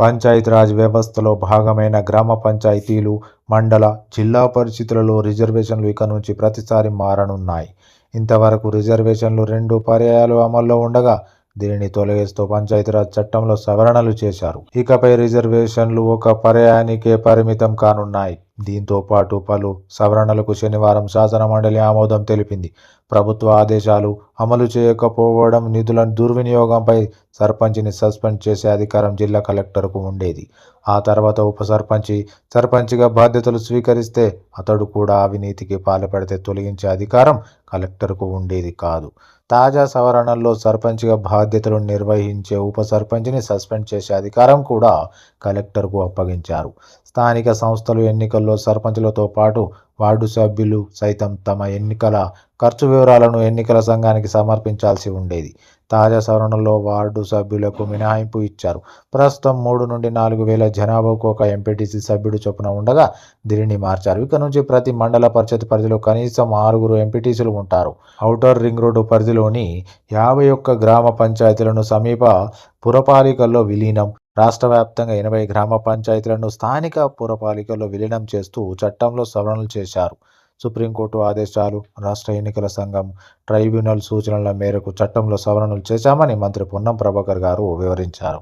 పంచాయతీరాజ్ వ్యవస్థలో భాగమైన గ్రామ పంచాయతీలు మండల జిల్లా పరిస్థితులలో రిజర్వేషన్లు ఇక నుంచి ప్రతిసారి మారనున్నాయి. ఇంతవరకు రిజర్వేషన్లు రెండు పర్యాయాలు అమల్లో ఉండగా దీనిని తొలగిస్తూ పంచాయతీరాజ్ చట్టంలో సవరణలు చేశారు. ఇకపై రిజర్వేషన్లు ఒక పర్యాయానికే పరిమితం కానున్నాయి. దీంతో పాటు పలు సవరణలకు శనివారం శాసన మండలి ఆమోదం తెలిపింది. ప్రభుత్వ ఆదేశాలు అమలు చేయకపోవడం నిధుల దుర్వినియోగంపై సర్పంచిని సస్పెండ్ చేసే అధికారం జిల్లా కలెక్టర్కు ఉండేది. ఆ తర్వాత ఉప సర్పంచి సర్పంచిగా బాధ్యతలు స్వీకరిస్తే అతడు కూడా అవినీతికి పాల్పడితే తొలగించే అధికారం కలెక్టర్కు ఉండేది కాదు. తాజా సవరణల్లో సర్పంచ్గా బాధ్యతలు నిర్వహించే ఉప సర్పంచ్ని సస్పెండ్ చేసే అధికారం కూడా కలెక్టర్కు అప్పగించారు. స్థానిక సంస్థలు ఎన్నికల్లో సర్పంచులతో పాటు వార్డు సభ్యులు సైతం తమ ఎన్నికల ఖర్చు వివరాలను ఎన్నికల సంఘానికి సమర్పించాల్సి ఉండేది. తాజా సవరణలో వార్డు సభ్యులకు మినహాయింపు ఇచ్చారు. ప్రస్తుతం మూడు నుండి నాలుగు వేల జనాభాకు ఒక ఎంపీటీసీ సభ్యుడు చొప్పున ఉండగా దీనిని మార్చారు. ఇక నుంచి ప్రతి మండల పరిషత్ పరిధిలో కనీసం ఆరుగురు ఎంపీటీసీలు ఉంటారు. ఔటర్ రింగ్ రోడ్డు పరిధిలోని యాభై ఒక్క గ్రామ పంచాయతీలను సమీప పురపాలికల్లో విలీనం రాష్ట్ర వ్యాప్తంగా ఎనభై గ్రామ పంచాయతీలను స్థానిక పురపాలికల్లో విలీనం చేస్తూ చట్టంలో సవరణలు చేశారు. సుప్రీంకోర్టు ఆదేశాలు రాష్ట్ర ఎన్నికల సంఘం ట్రైబ్యునల్ సూచనల మేరకు చట్టంలో సవరణలు చేశామని మంత్రి పొన్నం ప్రభాకర్ గారు వివరించారు.